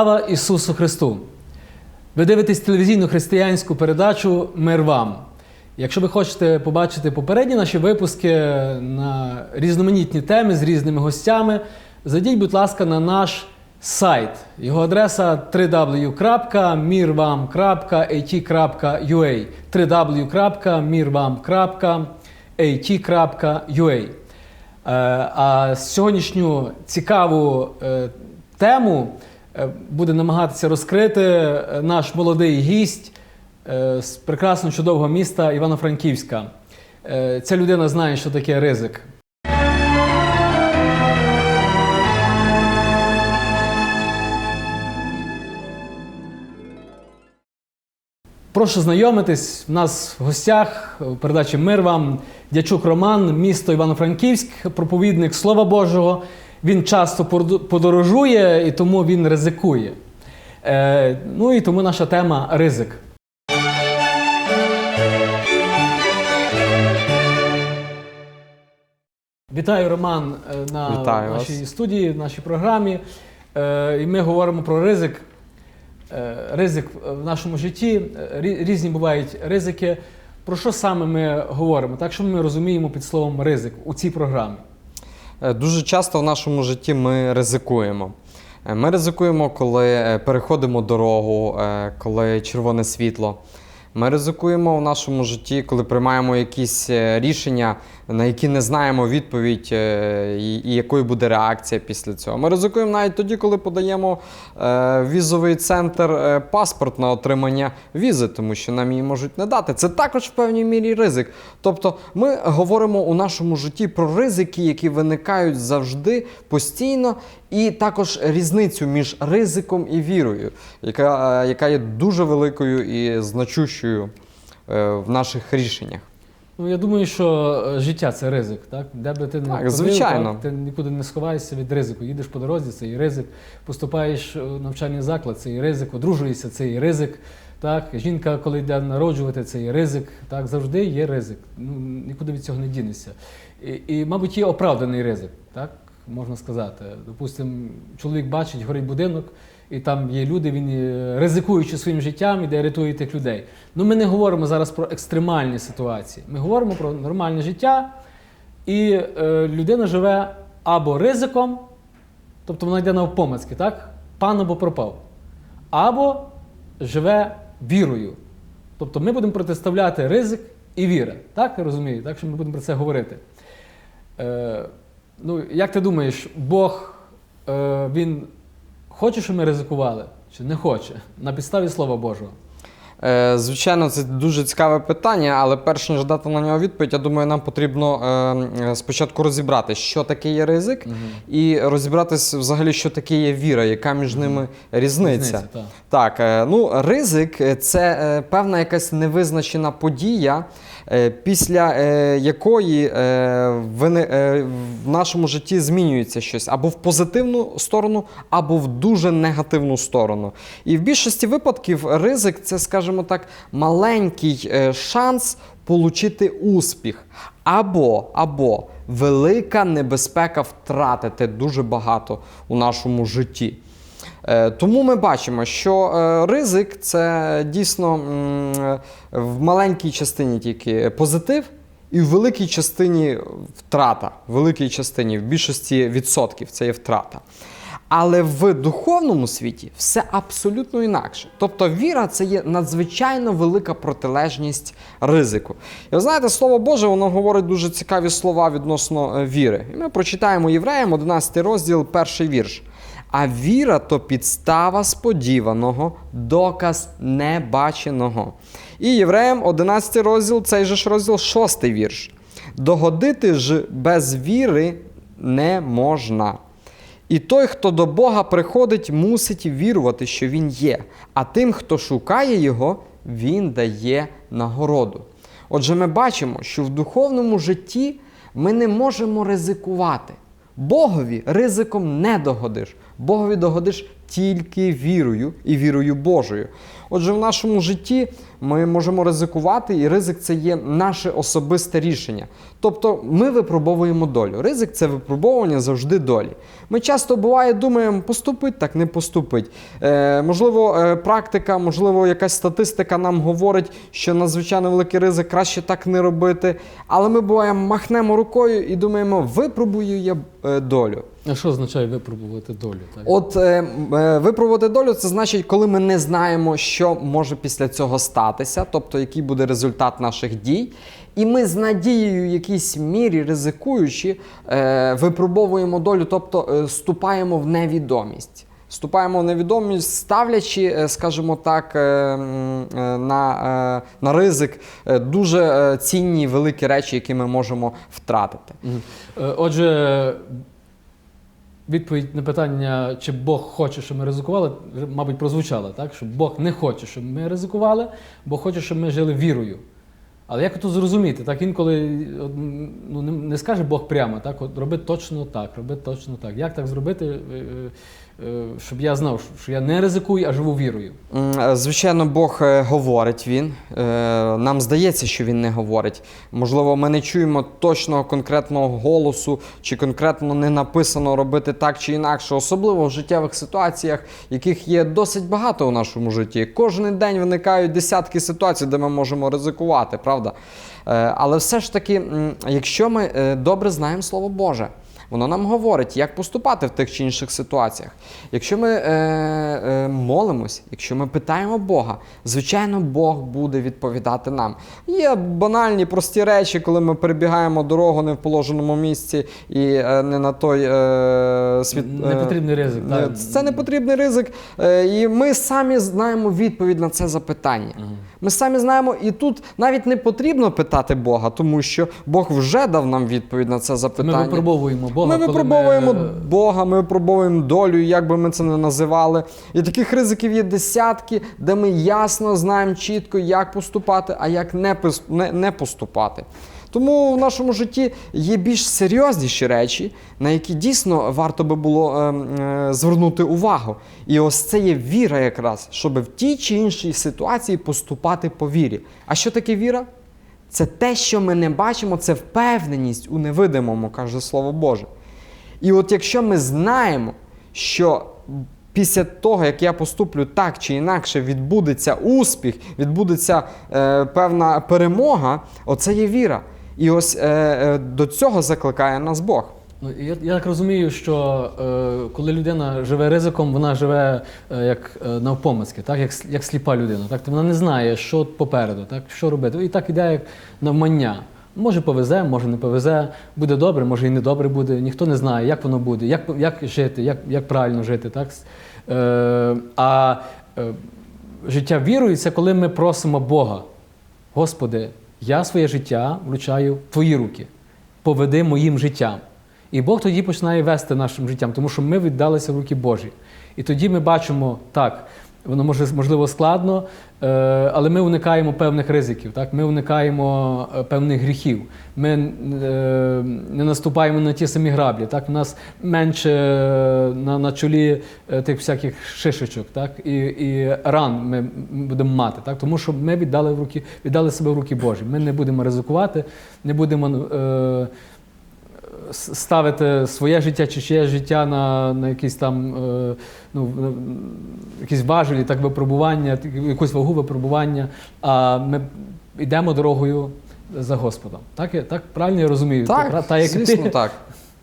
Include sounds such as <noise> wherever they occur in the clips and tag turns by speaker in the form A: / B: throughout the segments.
A: Слава Ісусу Христу! Ви дивитесь телевізійну християнську передачу Мир вам. Якщо ви хочете побачити попередні наші випуски на різноманітні теми з різними гостями, зайдіть, будь ласка, на наш сайт. Його адреса www.mirvam.at.ua www.mirvam.at.ua Е, А сьогоднішню цікаву е, тему буде намагатися розкрити е, наш молодий гість е, з прекрасного чудового міста Івано-Франківська. Е, Ця людина знає, що таке ризик. Прошу знайомитись. В нас в гостях у передачі Мир вам Дячук Роман, місто Івано-Франківськ, проповідник Слова Божого. Він часто подорожує і тому він ризикує. Е, ну і тому наша тема ризик. Вітаю, Роман, е, на
B: Вітаю вас.
A: нашій студії, в нашій програмі. Е, І ми говоримо про ризик. Е, Ризик в нашому житті. Е, Різні бувають ризики. Про що саме ми говоримо? Так, що ми розуміємо під словом ризик у цій програмі?
B: Е, Дуже часто в нашому житті ми ризикуємо. Е, Ми ризикуємо, коли е, переходимо дорогу, коли червоне світло. Ми ризикуємо в нашому житті, коли приймаємо якісь е, рішення, на які не знаємо відповідь е, і, якою буде реакція після цього. Ми ризикуємо навіть тоді, коли подаємо е, візовий центр паспорт на отримання візи, тому що нам її можуть не дати. Це також в певній мірі ризик. Тобто ми говоримо у нашому житті про ризики, які виникають завжди постійно, і також різницю між ризиком і вірою, яка, е, яка є дуже великою і значущою е, в наших рішеннях.
A: Ну, я думаю, що е, життя це ризик, так? Де би ти не
B: Так,
A: ходив,
B: звичайно.
A: так, ти нікуди не сховаєшся від ризику. Їдеш по дорозі, це і ризик. Поступаєш у навчальний заклад, це і ризик, одружуєшся, це і ризик. Так? Жінка, коли йде народжувати, це і ризик. Так? Завжди є ризик. Ну, нікуди від цього не дінешся. І, і, мабуть, є оправданий ризик, так? Можна сказати. Допустимо, чоловік бачить, горить будинок, і там є люди, він е, ризикуючи своїм життям, іде рятує тих людей. Ну, ми не говоримо зараз про екстремальні ситуації. Ми говоримо про нормальне життя, і е, людина живе або ризиком, тобто вона йде навпомацьки, так? Пан або пропав, або живе вірою. Тобто ми будемо протиставляти ризик і віра. Так, я розумію? Так що ми будемо про це говорити. Е, ну, як ти думаєш, Бог е, він хоче, щоб ми ризикували, чи не хоче? На підставі Слова Божого.
B: Е, Звичайно, це дуже цікаве питання, але перш ніж дати на нього відповідь, я думаю, нам потрібно е, спочатку розібрати, що таке є ризик, і розібратися взагалі, що таке є віра, яка між ними різниця.
A: Різниця, так.
B: Так, е, ну ризик це певна якась невизначена подія, після якої в нашому житті змінюється щось або в позитивну сторону, або в дуже негативну сторону. І в більшості випадків ризик це, скажімо так, маленький е, шанс получити успіх, або, або велика небезпека втратити дуже багато у нашому житті. Е, Тому ми бачимо, що е, ризик це дійсно в маленькій частині тільки позитив, і в великій частині втрата. В великій частині, в більшості відсотків це є втрата. Але в духовному світі все абсолютно інакше. Тобто віра це є надзвичайно велика протилежність ризику. І ви знаєте, слово Боже, воно говорить дуже цікаві слова відносно е, віри. І ми прочитаємо Євреям 11 розділ, перший вірш. А віра то підстава сподіваного, доказ небаченого. І Євреям 11 розділ, цей же ж розділ, 6 вірш. Догодити ж без віри не можна. І той, хто до Бога приходить, мусить вірувати, що Він є. А тим, хто шукає Його, Він дає нагороду. Отже, ми бачимо, що в духовному житті ми не можемо ризикувати. Богові ризиком не догодиш. Богові догодиш тільки вірою і вірою Божою. Отже, в нашому житті ми можемо ризикувати, і ризик це є наше особисте рішення. Тобто ми випробовуємо долю. Ризик це випробовування завжди долі. Ми часто буває думаємо, поступить, так не поступить. Е, можливо, е, практика, можливо, якась статистика нам говорить, що надзвичайно великий ризик краще так не робити. Але ми буває махнемо рукою і думаємо, випробую я е, долю.
A: А що означає випробувати долю? Так?
B: От е, випробувати долю, це значить, коли ми не знаємо, що може після цього статися, тобто який буде результат наших дій. І ми з надією, в якійсь мірі ризикуючи, е, випробовуємо долю, тобто е, ступаємо в невідомість. Ступаємо в невідомість, ставлячи, е, скажімо так, е, е, на, е, на ризик е, дуже е, цінні великі речі, які ми можемо втратити.
A: Е, Отже, відповідь на питання, чи Бог хоче, щоб ми ризикували, мабуть, прозвучала, так? Що Бог не хоче, щоб ми ризикували, Бог хоче, щоб ми жили вірою. Але як то зрозуміти? Так інколи ну, не, скаже Бог прямо, так? От, роби точно так, роби точно так. Як так зробити, е, е, щоб я знав, що я не ризикую, а живу вірою?
B: Е, Звичайно, Бог е, говорить він. Е, Нам здається, що він не говорить. Можливо, ми не чуємо точного конкретного голосу, чи конкретно не написано робити так чи інакше, особливо в життєвих ситуаціях, яких є досить багато у нашому житті. Кожен день виникають десятки ситуацій, де ми можемо ризикувати, правда? Е, Але все ж таки, якщо ми е, добре знаємо Слово Боже. Воно нам говорить, як поступати в тих чи інших ситуаціях. Якщо ми е, е, молимось, якщо ми питаємо Бога, звичайно, Бог буде відповідати нам. Є банальні прості речі, коли ми перебігаємо дорогу не в положеному місці і е, не на той е, світ. е,
A: Непотрібний ризик.
B: не-
A: так?
B: Це не потрібний ризик. Е, І ми самі знаємо відповідь на це запитання. Ми самі знаємо, і тут навіть не потрібно питати Бога, тому що Бог вже дав нам відповідь на це запитання.
A: Ми випробовуємо Бога.
B: Ми випробовуємо
A: ми-
B: Бога, ми випробовуємо долю, як би ми це не називали. І таких ризиків є десятки, де ми ясно знаємо чітко, як поступати, а як не, не, не поступати. Тому в нашому житті є більш серйозніші речі, на які дійсно варто би було е, е, звернути увагу. І ось це є віра якраз, щоб в тій чи іншій ситуації поступати по вірі. А що таке віра? Це те, що ми не бачимо, це впевненість у невидимому, каже Слово Боже. І от якщо ми знаємо, що після того, як я поступлю так чи інакше, відбудеться успіх, відбудеться е, певна перемога, оце є віра. І ось е, е, до цього закликає нас Бог.
A: Ну, я, я так розумію, що е, коли людина живе ризиком, вона живе е, як е, навпомацьки, так? Як, як сліпа людина. Так? Вона не знає, що попереду, так? що робити. І так іде як навмання. Може повезе, може не повезе, буде добре, може і не добре буде. Ніхто не знає, як воно буде, як, як жити, як, як правильно жити. Так? Е, а е, життя це коли ми просимо Бога. Господи, я своє життя вручаю в Твої руки. Поведи моїм життям. І Бог тоді починає вести нашим життям, тому що ми віддалися в руки Божі. І тоді ми бачимо, так, воно може можливо складно, е, але ми уникаємо певних ризиків, так? ми уникаємо е, певних гріхів. Ми е, не наступаємо на ті самі граблі. Так? У нас менше на, на чолі тих всяких шишечок, так? І, і ран ми будемо мати. Так? Тому що ми віддали, в руки, віддали себе в руки Божі. Ми не будемо ризикувати, не будемо. Е, ставити своє життя чи чиє життя на, на якісь там е, ну, на- якісь важелі, так випробування, якусь вагу випробування, а ми йдемо дорогою за Господом. Так, так правильно я розумію?
B: Так,
A: Та, та, як
B: звісно,
A: ти.
B: так.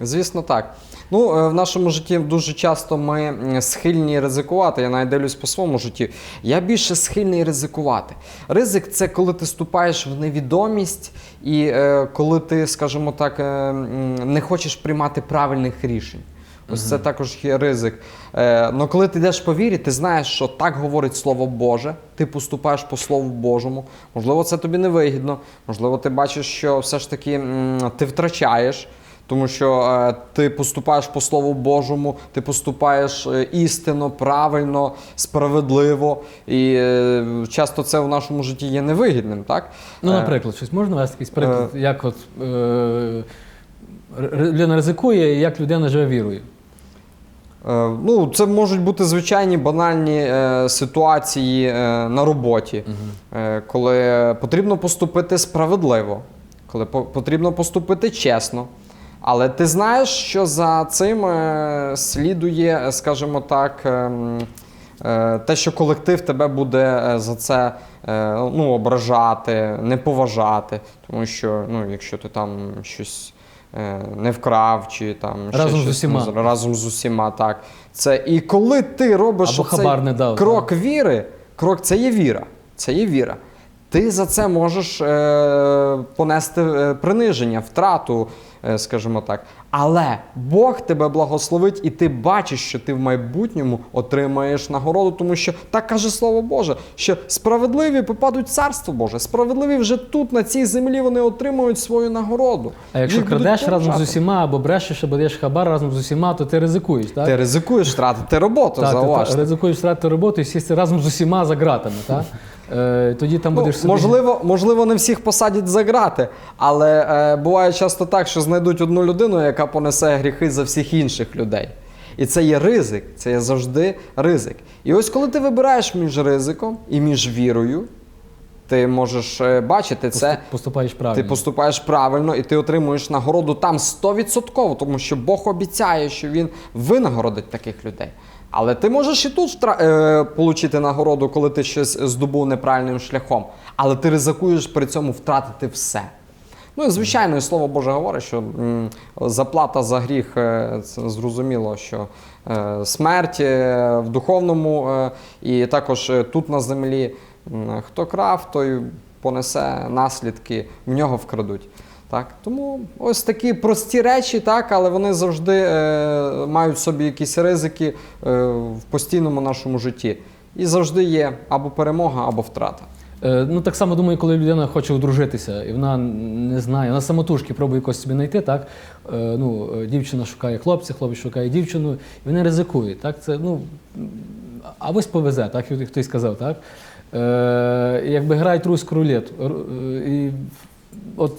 B: Звісно, так. Ну, е, в нашому житті дуже часто ми схильні ризикувати. Я навіть дивлюсь по своєму житті. Я більше схильний ризикувати. Ризик це коли ти ступаєш в невідомість, і е, коли ти, скажімо так, е, не хочеш приймати правильних рішень. Ось це також є ризик. Е, но коли ти йдеш по вірі, ти знаєш, що так говорить Слово Боже, ти поступаєш по Слову Божому. Можливо, це тобі не вигідно, можливо, ти бачиш, що все ж таки м, ти втрачаєш. Тому що е, ти поступаєш по Слову Божому, ти поступаєш е, істинно, правильно, справедливо. І е, часто це в нашому житті є невигідним, так?
A: Ну,
B: Е,
A: наприклад, щось можна навести якийсь приклад, як от е, людина ризикує і як людина живе вірою.
B: Е, Ну, це можуть бути звичайні банальні е, ситуації е, на роботі, е, коли потрібно поступити справедливо, коли по- потрібно поступити чесно. Але ти знаєш, що за цим е, слідує, е, скажімо так, ем, е, те, що колектив тебе буде за це ну, ображати, не поважати. Тому що ну, якщо ти там щось не вкрав, чи там ще
A: Разом з
B: щось,
A: усіма.
B: ну, разом з усіма, так. Це і коли ти робиш
A: дав,
B: крок віри, крок це є віра. Це є віра. Ти за це можеш е, понести е, приниження, втрату, е, скажімо так. Але Бог тебе благословить, і ти бачиш, що ти в майбутньому отримаєш нагороду, тому що так каже Слово Боже, що справедливі попадуть в царство Боже. Справедливі вже тут, на цій землі, вони отримують свою нагороду.
A: А якщо
B: Їх
A: крадеш разом з усіма, або брешеш, або даєш хабар разом з усіма, то ти ризикуєш, так?
B: Ти ризикуєш втратити роботу,
A: Так, ти
B: зауважте.
A: ризикуєш втратити роботу і сісти разом з усіма за ґратами, так? Е, тоді там
B: Ну,
A: будеш собі...
B: можливо, можливо, не всіх посадять за грати, але е, буває часто так, що знайдуть одну людину, яка понесе гріхи за всіх інших людей. І це є ризик, це є завжди ризик. І ось коли ти вибираєш між ризиком і між вірою, ти можеш е, бачити це.
A: поступаєш правильно.
B: Ти поступаєш правильно і ти отримуєш нагороду там 100%, тому що Бог обіцяє, що він винагородить таких людей. Але ти можеш і тут втра- е, нагороду, коли ти щось здобув неправильним шляхом. Але ти ризикуєш при цьому втратити все. Ну і звичайно, і слово Боже говорить, що м, заплата за гріх е, це зрозуміло, що е, смерть е, в духовному е, і також тут на землі. Хто крав, той понесе наслідки, в нього вкрадуть. Так? Тому ось такі прості речі, так, але вони завжди е, мають собі якісь ризики е, в постійному нашому житті. І завжди є або перемога, або втрата.
A: Е, Ну так само думаю, коли людина хоче одружитися, і вона не знає, вона самотужки пробує якось собі знайти, так? Е, Ну, е, дівчина шукає хлопця, хлопець шукає дівчину, і вони ризикують. Так? Це, ну, а ось повезе, так як хтось сказав, так? Е, якби грають руську рулету. Е, І от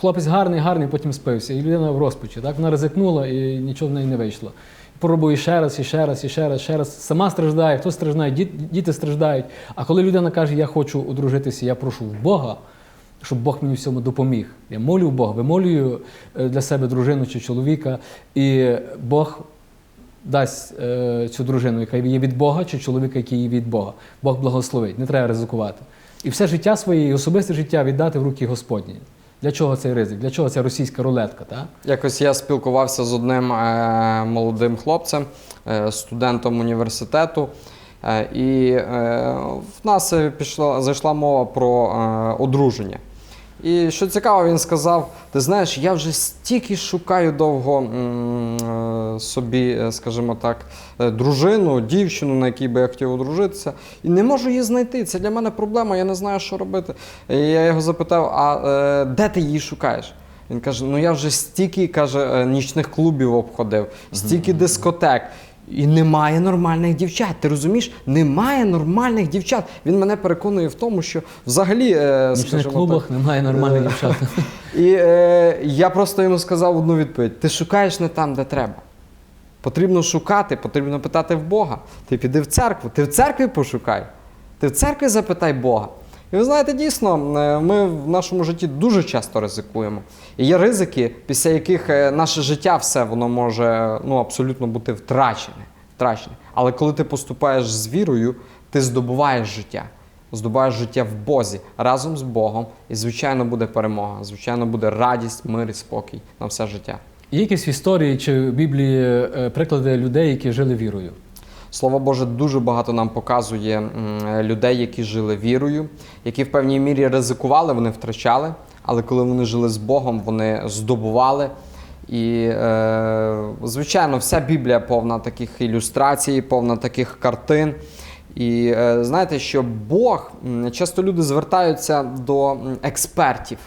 A: хлопець гарний, гарний, потім спився, і людина в розпачі. Так? Вона ризикнула і нічого в неї не вийшло. Пробує ще раз, і ще раз, і ще раз, ще раз. Сама страждає, хто страждає, діт- діти страждають. А коли людина каже, я хочу одружитися, я прошу в Бога, щоб Бог мені в цьому допоміг. Я молю Бога, вимолюю е, для себе дружину чи чоловіка, і Бог дасть е, цю дружину, яка є від Бога, чи чоловіка, який є від Бога. Бог благословить, не треба ризикувати. І все життя своє, і особисте життя віддати в руки Господні. Для чого цей ризик? Для чого ця російська рулетка? Та?
B: Якось я спілкувався з одним е, молодим хлопцем, е, студентом університету. Е, і е, в нас е, пішла, зайшла мова про е, одруження. І що цікаво, він сказав: ти знаєш, я вже стільки шукаю довго е, собі, е, скажімо так, е, дружину, дівчину, на якій би я хотів одружитися, і не можу її знайти. Це для мене проблема, я не знаю, що робити. І я його запитав: а де ти її шукаєш? Він каже: ну я вже стільки каже, нічних клубів обходив, стільки дискотек. І немає нормальних дівчат. Ти розумієш? Немає нормальних дівчат. Він мене переконує в тому, що взагалі, е,
A: клубах
B: так,
A: немає нормальних
B: е,
A: дівчат. <laughs>
B: і е, я просто йому сказав одну відповідь: ти шукаєш не там, де треба. Потрібно шукати, потрібно питати в Бога. Ти піди в церкву, ти в церкві пошукай. Ти в церкві запитай Бога. І ви знаєте, дійсно, е, ми в нашому житті дуже часто ризикуємо. І є ризики, після яких е, наше життя все воно може ну, абсолютно бути втрачене. втрачене. Але коли ти поступаєш з вірою, ти здобуваєш життя. Здобуваєш життя в Бозі разом з Богом, і звичайно буде перемога, звичайно буде радість, мир і спокій на все життя.
A: Є якісь історії чи в Біблії е, приклади людей, які жили вірою?
B: Слово Боже дуже багато нам показує людей, які жили вірою, які в певній мірі ризикували, вони втрачали, але коли вони жили з Богом, вони здобували. І, е, звичайно, вся Біблія повна таких ілюстрацій, повна таких картин. І е, знаєте, що Бог часто люди звертаються до експертів,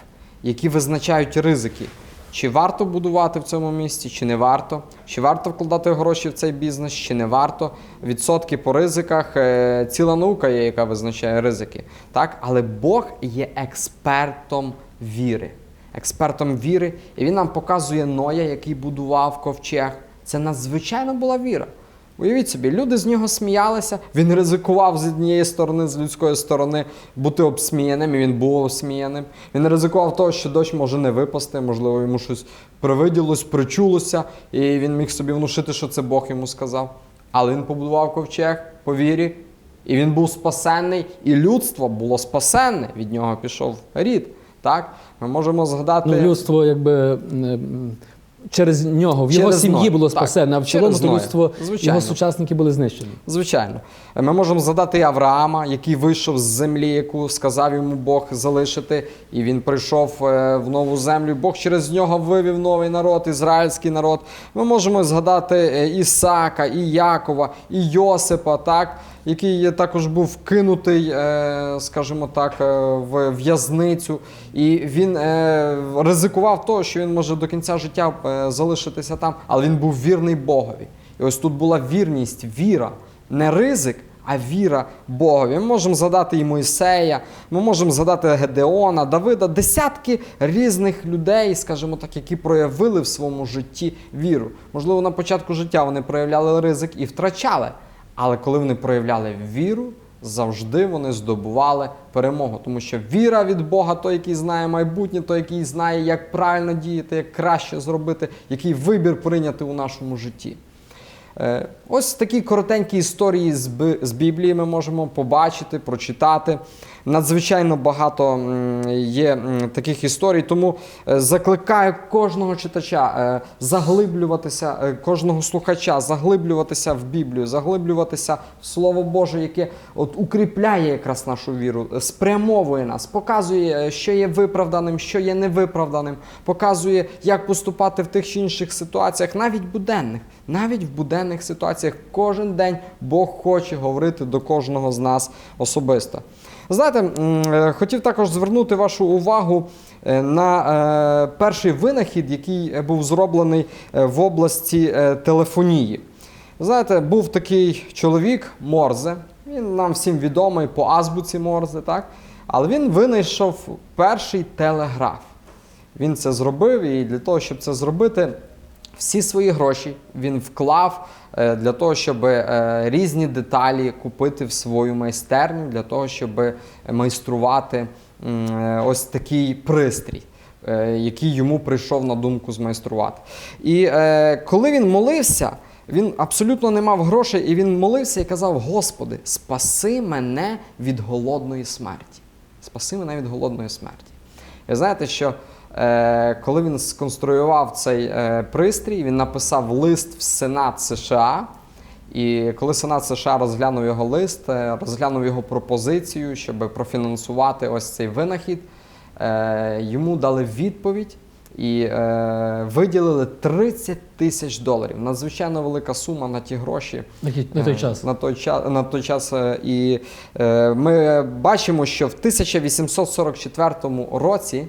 B: які визначають ризики. Чи варто будувати в цьому місті, чи не варто? Чи варто вкладати гроші в цей бізнес, чи не варто? Відсотки по ризиках, е, ціла наука є, яка визначає ризики. Так? Але Бог є експертом віри. Експертом віри, і він нам показує Ноя, який будував ковчег. Це надзвичайно була віра. Уявіть собі, люди з нього сміялися, він ризикував з однієї сторони, з людської сторони, бути обсміяним, і він був обсміяним. Він ризикував того, що дощ може не випасти, можливо, йому щось привиділось, причулося, і він міг собі внушити, що це Бог йому сказав. Але він побудував ковчег по вірі, і він був спасенний, і людство було спасенне. Від нього пішов рід. Так? Ми можемо згадати.
A: Ну, людство, якби через нього, в його
B: Через
A: сім'ї
B: Ноя.
A: було
B: Так,
A: спасене, а в
B: через
A: цілому то людство,
B: Звичайно.
A: його сучасники були знищені.
B: Звичайно, ми можемо згадати і Авраама, який вийшов з землі, яку сказав йому Бог залишити, і він прийшов е, в нову землю. Бог через нього вивів новий народ, ізраїльський народ. Ми можемо згадати е, Ісака, і Якова, і Йосипа, так, який також був вкинутий, е, скажімо так, е, в в'язницю. І він е, ризикував того, що він може до кінця життя залишитися там, але він був вірний Богові. І ось тут була вірність, віра, не ризик, а віра Богові. Ми можемо згадати і Мойсея, ми можемо згадати Гедеона, Давида, десятки різних людей, скажімо так, які проявили в своєму житті віру. Можливо, на початку життя вони проявляли ризик і втрачали. Але коли вони проявляли віру, завжди вони здобували перемогу. Тому що віра від Бога, той, який знає майбутнє, той, який знає, як правильно діяти, як краще зробити, який вибір прийняти у нашому житті. Е, Ось такі коротенькі історії з Біблії ми можемо побачити, прочитати. Надзвичайно багато є таких історій, тому е, закликаю кожного читача е, заглиблюватися, е, кожного слухача, заглиблюватися в Біблію, заглиблюватися в Слово Боже, яке от укріпляє якраз нашу віру, спрямовує нас, показує, що є виправданим, що є невиправданим, показує, як поступати в тих чи інших ситуаціях, навіть буденних, навіть в буденних ситуаціях кожен день Бог хоче говорити до кожного з нас особисто. Знаєте, е, хотів також звернути вашу увагу е, на е, перший винахід, який був зроблений в області телефонії. Знаєте, був такий чоловік Морзе, він нам всім відомий по азбуці Морзе, так? але він винайшов перший телеграф. Він це зробив, і для того, щоб це зробити, всі свої гроші він вклав е, для того, щоб е, різні деталі купити в свою майстерню, для того, щоб майструвати е, ось такий пристрій. Який йому прийшов на думку змайструвати. І е, коли він молився, він абсолютно не мав грошей, і він молився і казав: Господи, спаси мене від голодної смерті. Спаси мене від голодної смерті. І знаєте, що коли він сконструював цей е, пристрій, він написав лист в Сенат США. І коли Сенат США розглянув його лист, е, розглянув його пропозицію, щоб профінансувати ось цей винахід, е, йому дали відповідь і е, виділили 30 тисяч доларів. Надзвичайно велика сума на ті гроші.
A: На той
B: Е,
A: час.
B: На той час, на той час е, і е, ми бачимо, що в 1844 році е,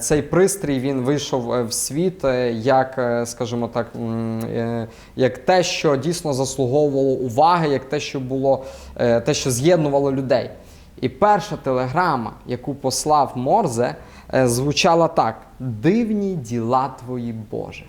B: цей пристрій він вийшов е, в світ е, як, е, скажімо так, е, як те, що дійсно заслуговувало уваги, як те, що було е, те, що з'єднувало людей. І перша телеграма, яку послав Морзе, е, звучала так: дивні діла твої Боже.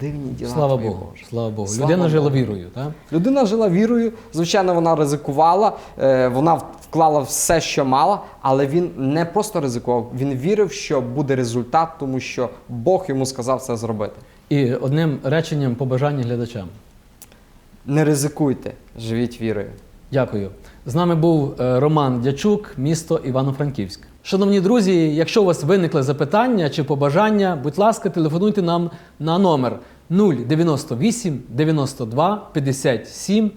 B: Дивні діла
A: Слава
B: твої
A: Богу.
B: Боже.
A: Слава Богу.
B: Слава
A: Людина жила вірою. Так?
B: Людина жила вірою, звичайно, вона ризикувала, е, вона вклала все, що мала, але він не просто ризикував, він вірив, що буде результат, тому що Бог йому сказав це зробити.
A: І одним реченням побажання глядачам.
B: Не ризикуйте, живіть вірою.
A: Дякую. З нами був е, Роман Дячук, місто Івано-Франківськ. Шановні друзі, якщо у вас виникли запитання чи побажання, будь ласка, телефонуйте нам на номер 098 92 57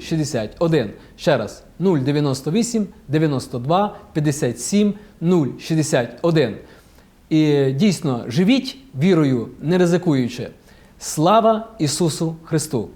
A: 061. Ще раз 098 92 57 061. І дійсно живіть вірою, не ризикуючи. Слава Ісусу Христу!